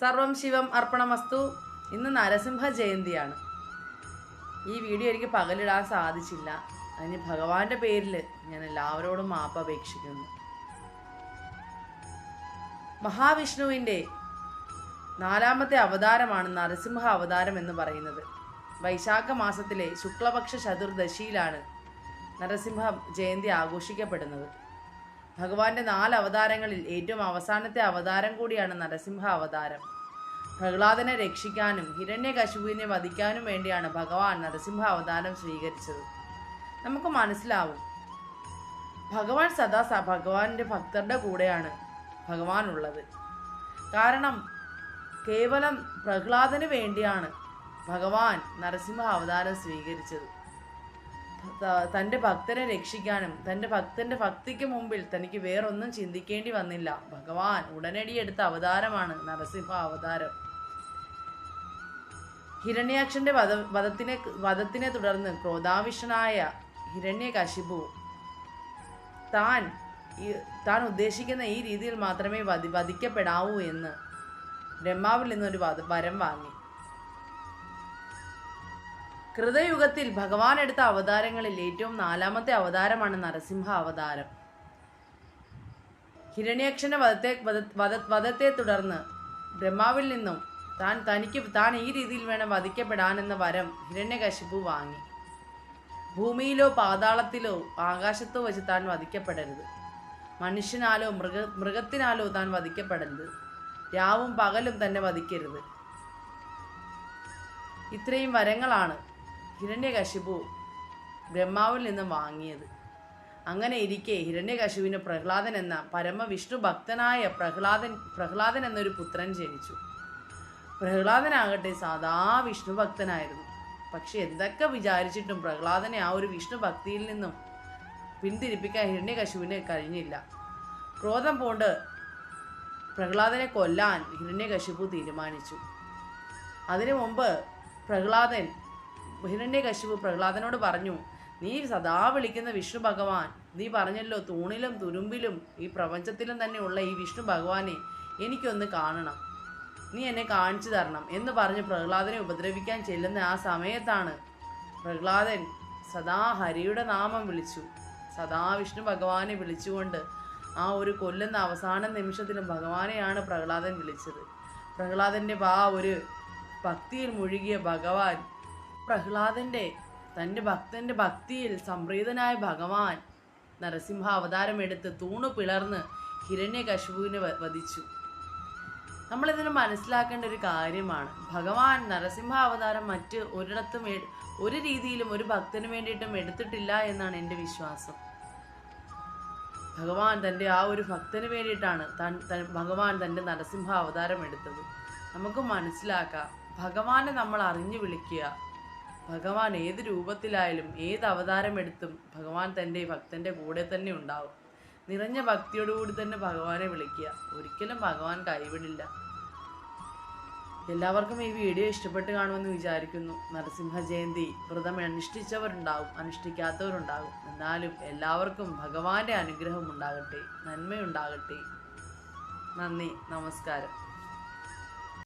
സർവം ശിവം അർപ്പണമസ്തു. ഇന്ന് നരസിംഹ ജയന്തിയാണ്. ഈ വീഡിയോ എനിക്ക് പകലിടാൻ സാധിച്ചില്ല. അതിന് ഭഗവാന്റെ പേരിൽ ഞാൻ എല്ലാവരോടും മാപ്പ് അപേക്ഷിക്കുന്നു മഹാവിഷ്ണുവിന്റെ നാലാമത്തെ അവതാരമാണ് നരസിംഹ അവതാരം എന്ന് പറയുന്നത്. വൈശാഖ മാസത്തിലെ ശുക്ലപക്ഷ ചതുർദശിയിലാണ് നരസിംഹ ജയന്തി ആഘോഷിക്കപ്പെടുന്നത്. ഭഗവാന്റെ നാല് അവതാരങ്ങളിൽ ഏറ്റവും അവസാനത്തെ അവതാരം കൂടിയാണ് നരസിംഹ അവതാരം. പ്രഹ്ലാദനെ രക്ഷിക്കാനും ഹിരണ്യകശുപുവിനെ വധിക്കാനും വേണ്ടിയാണ് ഭഗവാൻ നരസിംഹ അവതാരം സ്വീകരിച്ചത്. നമുക്ക് മനസ്സിലാവും. ഭഗവാൻ സദാ ഭഗവാന്റെ ഭക്തരുടെ കൂടെയാണ് ഭഗവാൻ ഉള്ളത് കാരണം കേവലം പ്രഹ്ലാദന് വേണ്ടിയാണ് ഭഗവാൻ നരസിംഹ അവതാരം സ്വീകരിച്ചത്. തന്റെ ഭക്തനെ രക്ഷിക്കാനും തന്റെ ഭക്തന്റെ ഭക്തിക്ക് മുമ്പിൽ തനിക്ക് വേറൊന്നും ചിന്തിക്കേണ്ടി വന്നില്ല. ഭഗവാൻ ഉടനടി എടുത്ത അവതാരമാണ് നരസിംഹ അവതാരം. ഹിരണ്യാക്ഷന്റെ വധ വധത്തിനെ വധത്തിനെ തുടർന്ന് ക്രോധാവിഷനായ ഹിരണ്യകശിപു താൻ താൻ ഉദ്ദേശിക്കുന്ന ഈ രീതിയിൽ മാത്രമേ വധി വധിക്കപ്പെടാവൂ എന്ന് ബ്രഹ്മാവിൽ നിന്നൊരു വരം വാങ്ങി. കൃതയുഗത്തിൽ ഭഗവാൻ എടുത്ത അവതാരങ്ങളിൽ ഏറ്റവും നാലാമത്തെ അവതാരമാണ് നരസിംഹ അവതാരം. ഹിരണ്യക്ഷന്റെ വധത്തെ വധ- വധ- വധത്തെ തുടർന്ന് ബ്രഹ്മാവിൽ നിന്നും താൻ തനിക്ക് താൻ ഈ രീതിയിൽ വേണം വധിക്കപ്പെടാനെന്ന വരം ഹിരണ്യകശിപു വാങ്ങി. ഭൂമിയിലോ പാതാളത്തിലോ ആകാശത്തോ വെച്ച് താൻ വധിക്കപ്പെടരുത്. മനുഷ്യനാലോ മൃഗ മൃഗത്തിനാലോ താൻ വധിക്കപ്പെടരുത്. രാവും പകലും തന്നെ വധിക്കരുത്. ഇത്രയും വരങ്ങളാണ് ഹിരണ്യകശിപു ബ്രഹ്മാവിൽ നിന്ന് വാങ്ങിയത്. അങ്ങനെ ഇരിക്കെ ഹിരണ്യകശുവിന് പ്രഹ്ലാദൻ എന്ന പരമവിഷ്ണു ഭക്തനായ പ്രഹ്ലാദൻ പ്രഹ്ലാദൻ എന്നൊരു പുത്രൻ ജനിച്ചു. പ്രഹ്ലാദനാകട്ടെ സാധാ വിഷ്ണു ഭക്തനായിരുന്നു. പക്ഷെ എന്തൊക്കെ വിചാരിച്ചിട്ടും പ്രഹ്ലാദനെ ആ ഒരു വിഷ്ണു ഭക്തിയിൽ നിന്നും പിന്തിരിപ്പിക്കാൻ ഹിരണ്യകശുവിന് കഴിഞ്ഞില്ല. ക്രോധം പോണ്ട് പ്രഹ്ലാദനെ കൊല്ലാൻ ഹിരണ്യകശിപു തീരുമാനിച്ചു. അതിനു മുമ്പ് പ്രഹ്ലാദൻ ഹിരണ്യകശിപു പ്രഹ്ലാദനോട് പറഞ്ഞു നീ സദാ വിളിക്കുന്ന വിഷ്ണു ഭഗവാൻ നീ പറഞ്ഞല്ലോ തൂണിലും തുരുമ്പിലും ഈ പ്രപഞ്ചത്തിലും തന്നെയുള്ള ഈ വിഷ്ണു ഭഗവാനെ എനിക്കൊന്ന് കാണണം. നീ എന്നെ കാണിച്ചു തരണം എന്ന് പറഞ്ഞ് പ്രഹ്ലാദനെ ഉപദ്രവിക്കാൻ ചെല്ലുന്ന ആ സമയത്താണ് പ്രഹ്ലാദൻ സദാ ഹരിയുടെ നാമം വിളിച്ചു. സദാ വിഷ്ണു ഭഗവാനെ വിളിച്ചുകൊണ്ട് ആ ഒരു കൊല്ലുന്ന അവസാന നിമിഷത്തിലും ഭഗവാനെയാണ് പ്രഹ്ലാദൻ വിളിച്ചത്. പ്രഹ്ലാദന്റെ ആ ഒരു ഭക്തിയിൽ മുഴുകിയ ഭഗവാൻ പ്രഹ്ലാദന്റെ തന്റെ ഭക്തന്റെ ഭക്തിയിൽ സംപ്രീതനായ ഭഗവാൻ നരസിംഹ അവതാരമെടുത്ത് തൂണു പിളർന്ന് ഹിരണ്യകശുവിനെ വധിച്ചു. നമ്മളിതിന് മനസ്സിലാക്കേണ്ട ഒരു കാര്യമാണ്. ഭഗവാൻ നരസിംഹ അവതാരം മറ്റ് ഒരിടത്തും ഒരു രീതിയിലും ഒരു ഭക്തന് വേണ്ടിയിട്ടും എടുത്തിട്ടില്ല എന്നാണ് എന്റെ വിശ്വാസം. ഭഗവാൻ തന്റെ ആ ഒരു ഭക്തന് വേണ്ടിയിട്ടാണ് തൻ- ഭഗവാൻ തന്റെ നരസിംഹ അവതാരം എടുത്തത്. നമുക്ക് മനസ്സിലാക്കാം. ഭഗവാനെ നമ്മൾ അറിഞ്ഞു വിളിക്കുക. ഭഗവാൻ ഏത് രൂപത്തിലായാലും ഏത് അവതാരം എടുത്തും ഭഗവാൻ തന്റെ ഭക്തന്റെ കൂടെ തന്നെ ഉണ്ടാവും. നിറഞ്ഞ ഭക്തിയോടുകൂടി തന്നെ ഭഗവാനെ വിളിക്കുക. ഒരിക്കലും ഭഗവാൻ കൈവിടില്ല. എല്ലാവർക്കും ഈ വീഡിയോ ഇഷ്ടപ്പെട്ട് കാണുമെന്ന് വിചാരിക്കുന്നു. നരസിംഹ ജയന്തി വ്രതം അനുഷ്ഠിച്ചവരുണ്ടാവും അനുഷ്ഠിക്കാത്തവരുണ്ടാകും എന്നാലും എല്ലാവർക്കും ഭഗവാന്റെ അനുഗ്രഹം ഉണ്ടാകട്ടെ നന്മയുണ്ടാകട്ടെ. നന്ദി നമസ്കാരം.